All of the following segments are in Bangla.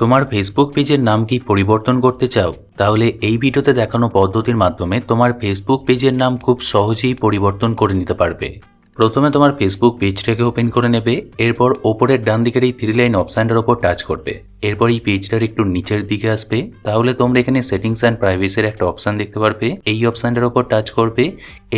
তোমার ফেসবুক পেজের নাম কি পরিবর্তন করতে চাও? তাহলে এই ভিডিওতে দেখানো পদ্ধতির মাধ্যমে তোমার ফেসবুক পেজের নাম খুব সহজেই পরিবর্তন করে নিতে পারবে। প্রথমে তোমার ফেসবুক পেজটাকে ওপেন করে নেবে, এরপর ওপরের ডান দিকের এই থ্রি লাইন অপশানটার ওপর টাচ করবে। এরপর এই পেজটার একটু নিচের দিকে আসবে, তাহলে তোমরা এখানে সেটিংস অ্যান্ড প্রাইভেসির একটা অপশান দেখতে পারবে। এই অপশানটার ওপর টাচ করবে,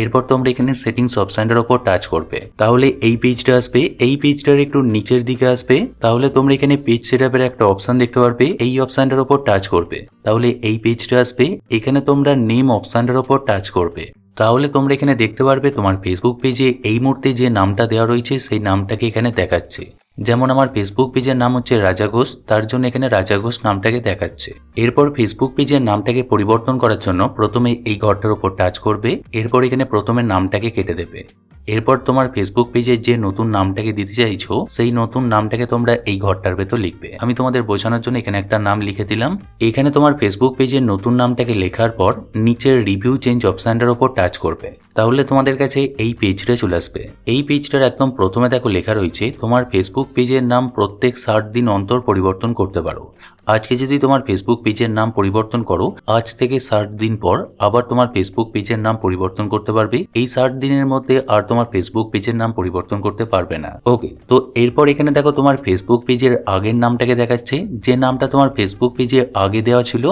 এরপর তোমরা এখানে সেটিংস অপশানটার ওপর টাচ করবে। তাহলে এই পেজটা আসবে, এই পেজটার একটু নিচের দিকে আসবে, তাহলে তোমরা এখানে পেজ সেটআপের একটা অপশান দেখতে পারবে, এই অপশানটার ওপর টাচ করবে। তাহলে এই পেজটা আসবে, এখানে তোমরা নেম অপশানটার ওপর টাচ করবে। তাহলে তোমরা এখানে দেখতে পারবে তোমার ফেসবুক পেজে এই মুহূর্তে যে নামটা দেওয়া রয়েছে, সেই নামটাকে এখানে দেখাচ্ছে। যেমন আমার ফেসবুক পেজের নাম হচ্ছে রাজা ঘোষ, তার জন্য এখানে রাজা ঘোষ নামটাকে দেখাচ্ছে। এরপর ফেসবুক পেজের নামটাকে পরিবর্তন করার জন্য প্রথমে এই ঘরটার উপর টাচ করবে, এরপর এখানে প্রথমে নামটাকে কেটে দেবে। এরপর তোমার ফেসবুক পেজে যে নতুন নামটাকে দিতে চাইছো, সেই নতুন নামটাকে তোমরা এই ঘরটার ভেতর লিখবে। আমি তোমাদের বোঝানোর জন্য এখানে একটা নাম লিখে দিলাম। এখানে তোমার ফেসবুক পেজের নতুন নামটাকে লেখার পর, নিচের রিভিউ চেঞ্জ অপশানটার ওপর টাচ করবে। তাহলে তোমাদের কাছে এই পেজটা চলে আসবে। এই পেজটার একদম প্রথমে দেখো লেখা রয়েছে, তোমার ফেসবুক পেজের নাম প্রত্যেক ষাট দিন অন্তর পরিবর্তন করতে পারো। আজকে যদি তোমার ফেসবুক পেজের নাম পরিবর্তন করো, আজ থেকে ষাট দিন পর আবার তোমার ফেসবুক পেজের নাম পরিবর্তন করতে পারবে। এই ষাট দিনের মধ্যে আর তোমার ফেসবুক পেজের নাম পরিবর্তন করতে পারবে না। ওকে তো এরপর এখানে দেখো তোমার ফেসবুক পেজের আগের নামটাকে দেখাচ্ছে। যে নামটা তোমার ফেসবুক পেজে আগে দেওয়া ছিল,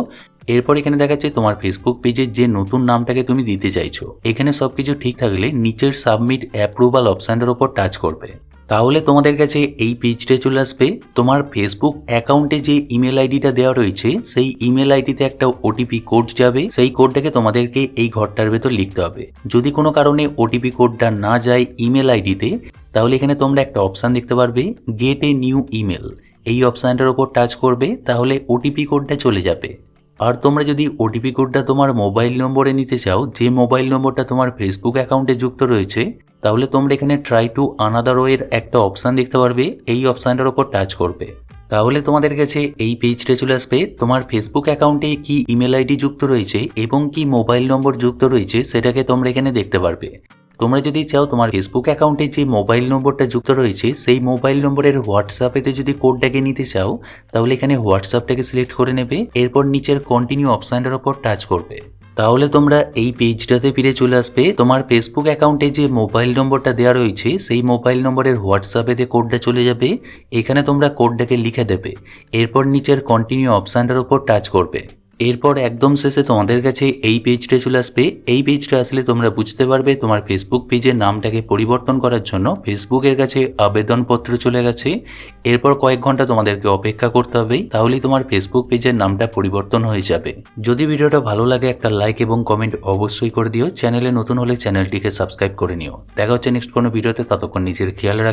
এরপর এখানে দেখাচ্ছে তোমার ফেসবুক পেজের যে নতুন নামটাকে তুমি দিতে চাইছো। এখানে সবকিছু ঠিক থাকলে নিচের সাবমিট অ্যাপ্রুভাল অপশানটার উপর টাচ করবে। তাহলে তোমাদের কাছে এই পেজটা চলে আসবে। তোমার ফেসবুক অ্যাকাউন্টে যে ইমেল আইডিটা দেওয়া রয়েছে, সেই ইমেল আইডিতে একটা ওটিপি কোড যাবে। সেই কোডটাকে তোমাদেরকে এই ঘরটার ভেতর লিখতে হবে। যদি কোনো কারণে ওটিপি কোডটা না যায় ইমেল আইডিতে তাহলে এখানে তোমরা একটা অপশান দেখতে পারবে গেট এ নিউ ইমেল এই অপশানটার ওপর টাচ করবে, তাহলে ওটিপি কোডটা চলে যাবে। আর তোমরা যদি ওটিপি কোডটা তোমার মোবাইল নম্বরে নিতে চাও, যে মোবাইল নম্বরটা তোমার ফেসবুক অ্যাকাউন্টে যুক্ত রয়েছে তাহলে তোমরা এখানে ট্রাই টু আনাদার ওয়ের একটা অপশান দেখতে পারবে, এই অপশানটার ওপর টাচ করবে। তাহলে তোমাদের কাছে এই পেজটা চলে আসবে, তোমার ফেসবুক অ্যাকাউন্টে কি ইমেল আইডি যুক্ত রয়েছে এবং কি মোবাইল নম্বর যুক্ত রয়েছে সেটাকে তোমরা এখানে দেখতে পারবে। তোমরা যদি চাও তোমার ফেসবুক অ্যাকাউন্টে যে মোবাইল নম্বরটা যুক্ত রয়েছে, সেই মোবাইল নম্বরের হোয়াটসঅ্যাপেতে যদি কোডটাকে নিতে চাও, তাহলে এখানে হোয়াটসঅ্যাপটাকে সিলেক্ট করে নেবে, এরপর নিচের কন্টিনিউ অপশানটার ওপর টাচ করবে। তাহলে তোমরা এই পেজটাতে ফিরে চলে আসবে। তোমার ফেসবুক অ্যাকাউন্টে যে মোবাইল নম্বরটা দেওয়া রয়েছে, সেই মোবাইল নম্বরের হোয়াটসঅ্যাপে হোয়াটসঅ্যাপেতে কোডটা চলে যাবে, এখানে তোমরা কোডটাকে লিখে দেবে। এরপর নিচের কন্টিনিউ অপশানটার উপর টাচ করবে। এরপর একদম শেষে তোমাদের কাছে এই পেজটা চলে আসবে। এই পেজটা আসলে তোমরা বুঝতে পারবে তোমার ফেসবুক পেজের নামটাকে পরিবর্তন করার জন্য ফেসবুকের কাছে আবেদনপত্র চলে গেছে। এরপর কয়েক ঘণ্টা তোমাদেরকে অপেক্ষা করতে হবে, তাহলেই তোমার ফেসবুক পেজের নামটা পরিবর্তন হয়ে যাবে। যদি ভিডিওটা ভালো লাগে একটা লাইক এবং কমেন্ট অবশ্যই করে দিও। চ্যানেলে নতুন হলে চ্যানেলটিকে সাবস্ক্রাইব করে নিও। দেখা হচ্ছে নেক্সট কোনো ভিডিওতে, ততক্ষণ নিজের খেয়াল রাখ।